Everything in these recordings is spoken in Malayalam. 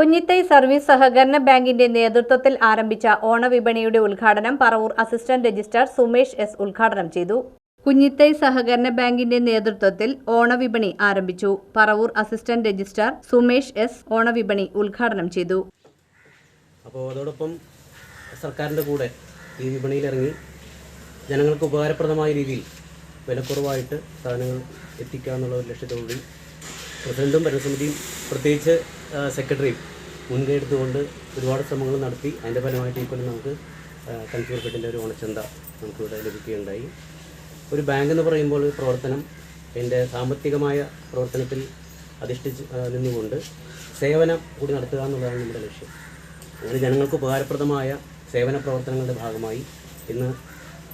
കുഞ്ഞിത്തൈ സർവീസ് സഹകരണ ബാങ്കിന്റെ നേതൃത്വത്തിൽ ആരംഭിച്ച ഓണവിപണിയുടെ ഉദ്ഘാടനം Paravur assistant registrar Sumesh S ഉദ്ഘാടനം ചെയ്തു. കുഞ്ഞിത്തൈ സഹകരണ ബാങ്കിന്റെ നേതൃത്വത്തിൽ ഓണവിപണി ആരംഭിച്ചു. Paravur assistant registrar Sumesh S ഓണവിപണി ഉദ്ഘാടനം ചെയ്തു. അപ്പോൾ അതോടൊപ്പം സർക്കാരിന്റെ കൂടെ ഈ വിപണിയിൽ ഇറങ്ങി ജനങ്ങൾക്ക് ഉപകാരപ്രദമായ രീതിയിൽ വിലക്കുറവായിട്ട് സാധനങ്ങൾ എത്തിക്കുക എന്നുള്ള ഒരു ലക്ഷ്യത്തോടുകൂടി പ്രസിഡന്റും ഭരണസമിതിയും പ്രത്യേകിച്ച് സെക്രട്ടറിയും മുൻകൈ എടുത്തുകൊണ്ട് ഒരുപാട് ശ്രമങ്ങൾ നടത്തി. അതിന്റെ ഫലമായിട്ട് ഇപ്പോൾ നമുക്ക് കൺസ്യൂർ ഫെഡിന്റെ ഒരു ഓണച്ചന്ത നമുക്കിവിടെ ലഭിക്കുകയുണ്ടായി. ഒരു ബാങ്ക് എന്ന് പറയുമ്പോൾ പ്രവർത്തനം എന്റെ സാമ്പത്തികമായ പ്രവർത്തനത്തിൽ അധിഷ്ഠിച്ച് നിന്നുകൊണ്ട് സേവനം കൂടി നടത്തുക എന്നുള്ളതാണ് നമ്മുടെ ലക്ഷ്യം. അങ്ങനെ ജനങ്ങൾക്ക് ഉപകാരപ്രദമായ സേവന പ്രവർത്തനങ്ങളുടെ ഭാഗമായി ഇന്ന്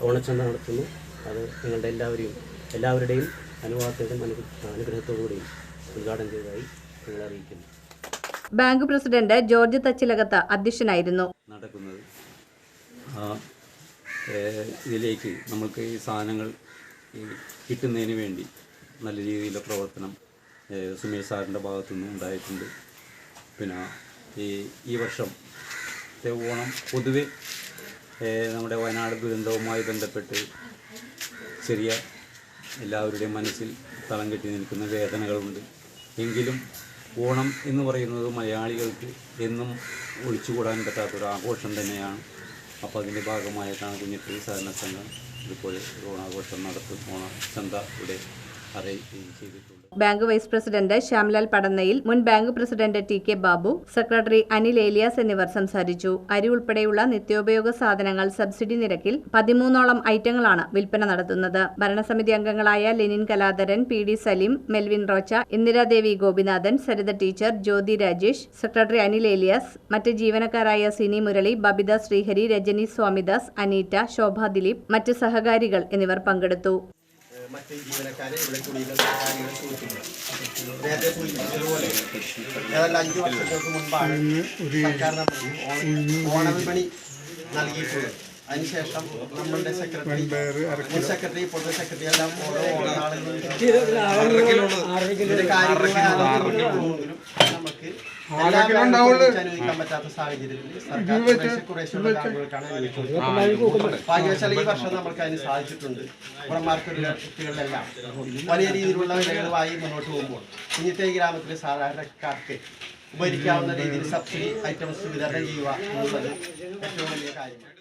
ഓണച്ചന്ത നടത്തുന്നു. അത് നിങ്ങളുടെ എല്ലാവരെയും എല്ലാവരുടെയും അനുവാദത്തോടും അനു അനുഗ്രഹത്തോടുകൂടിയും ഉദ്ഘാടനം ചെയ്തതായി നിങ്ങളെ അറിയിക്കുന്നു. ബാങ്ക് പ്രസിഡന്റ് ജോർജ് തച്ചിലകത്ത് അധ്യക്ഷനായിരുന്നു. നടക്കുന്നത്. ഇതിലേക്ക് നമ്മൾക്ക് ഈ സാധനങ്ങൾ കിട്ടുന്നതിന് വേണ്ടി നല്ല രീതിയിലുള്ള പ്രവർത്തനം സുമേഷ് സാറിന്റെ ഭാഗത്തു നിന്നും ഉണ്ടായിട്ടുണ്ട്. പിന്നെ ഈ ഈ വർഷം ഓണം പൊതുവെ നമ്മുടെ വയനാട് ദുരന്തവുമായി ബന്ധപ്പെട്ട് ചെറിയ എല്ലാവരുടെയും മനസ്സിൽ തളം കെട്ടി നിൽക്കുന്ന വേദനകളുണ്ട്. എങ്കിലും ഓണം എന്ന് പറയുന്നത് മലയാളികൾക്ക് എന്നും ഒഴിച്ചുകൂടാൻ പറ്റാത്തൊരു ആഘോഷം തന്നെയാണ്. അപ്പോൾ അതിന്റെ ഭാഗമായിട്ടാണ് കുഞ്ഞിപ്പള്ളി സഹകരണ സംഘം ഒരു ഓണാഘോഷം നടത്തും. ഓണ ചന്ത ഇവിടെ bank vice president Shyamlal Padannayil മുൻ bank president T K Babu secretary Anil Elias എന്നിവർ സംസാരിച്ചു. അരി ഉൾപ്പെടെയുള്ള നിത്യോപയോഗ സാധനങ്ങൾ സബ്സിഡി നിരക്കിൽ പതിമൂന്നോളം ഐറ്റങ്ങളാണ് വിൽപ്പന നടത്തുന്നത്. ഭരണസമിതി അംഗങ്ങളായ Lenin Kaladharan P D Saleem Melvin Rocha Indiradevi Gopinathan Saritha teacher Jyothi Rajesh secretary Anil Elias മറ്റ് ജീവനക്കാരായ സിനി മുരളി ബബിത ശ്രീഹരി രജനി സ്വാമിദാസ് അനീറ്റ ശോഭ ദിലീപ് മറ്റ് സഹകാരികൾ എന്നിവർ പങ്കെടുത്തു. മറ്റ് ജീവനക്കാരെ ഇവിടെ കുടികൾ കാര്യങ്ങൾ സൂചിപ്പിക്കുന്നു നേരത്തെ സൂചിപ്പിച്ചതുപോലെ ഏതാണ്ട് അഞ്ചു വർഷങ്ങൾക്ക് മുൻപാണ് സർക്കാർ നമുക്ക് ഓണ- ഓണവിപണി നൽകിയിട്ടുള്ളത്. അതിനുശേഷം നമ്മളുടെ സെക്രട്ടറി മുൻ സെക്രട്ടറി ഇപ്പോഴത്തെ സെക്രട്ടറി എല്ലാം ഓരോ ഓണനാളുകളിലും ഇതിന്റെ കാര്യങ്ങൾ ആലോചിക്കുമ്പോഴും നമുക്ക് എല്ലാ ബാങ്കുകളും അനുവദിക്കാൻ പറ്റാത്ത സാഹചര്യത്തിൽ സർക്കാർ കുറേശ്ശെ കുറേശ്ശെയുള്ള ബാങ്കുകൾക്കാണ് ഭാഗ്യവശാൽ ഈ വർഷം നമുക്ക് അതിന് സാധിച്ചിട്ടുണ്ട്. പുറമാർക്കൊരു കുട്ടികളിലെല്ലാം. വലിയ രീതിയിലുള്ള വിലകളുമായി മുന്നോട്ട് പോകുമ്പോൾ. ഇന്നത്തെ ഗ്രാമത്തിലെ സാധാരണക്കാർക്ക് ഉപരിക്കാവുന്ന രീതിയിൽ സബ്സിഡി ഐറ്റംസ് വിതരണം ചെയ്യുക എന്നുള്ളത് ഏറ്റവും വലിയ കാര്യമാണ്.